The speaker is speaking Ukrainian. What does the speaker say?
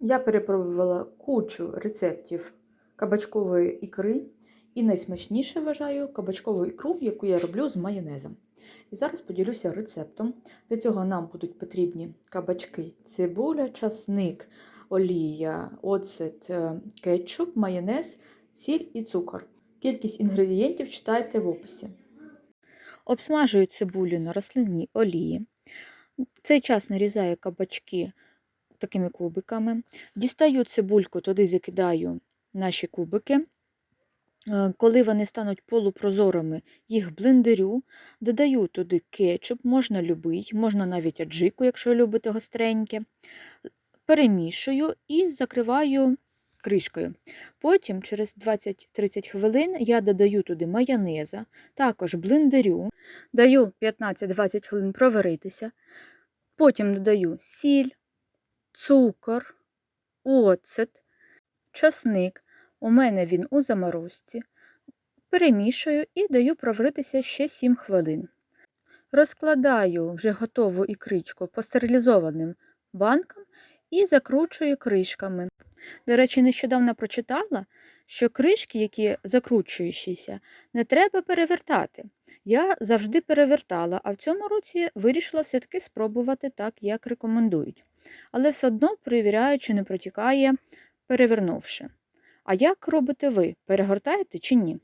Я перепробувала кучу рецептів кабачкової ікри, і найсмачніше вважаю кабачкову ікру, яку я роблю з майонезом. І зараз поділюся рецептом. Для цього нам будуть потрібні кабачки, цибуля, часник, олія, оцет, е, кетчуп, майонез, сіль і цукор. Кількість інгредієнтів читайте в описі. Обсмажую цибулю на рослинній олії. Цей час нарізаю кабачки такими кубиками. Дістаю цибульку, туди закидаю наші кубики. Е, Коли вони стануть полупрозорими, їх блендерю, додаю туди кетчуп, можна любий, можна навіть аджику, якщо любите гостреньке. Перемішую і закриваю кришкою. Потім, через 20-30 хвилин, я додаю туди майонеза, також блендерю, даю 15-20 хвилин проваритися. Потім додаю сіль, цукор, оцет, часник. У мене він у заморозці. Перемішую і даю проваритися ще 7 хвилин. Розкладаю вже готову ікричку по стерилізованим банкам і закручую кришками. До речі, нещодавно прочитала, що кришки, які закручуючіся, не треба перевертати. Я завжди перевертала, а в цьому році вирішила все-таки спробувати так, як рекомендують. Але все одно перевіряю, чи не протікає, перевернувши. А як робите ви? Перегортаєте чи ні?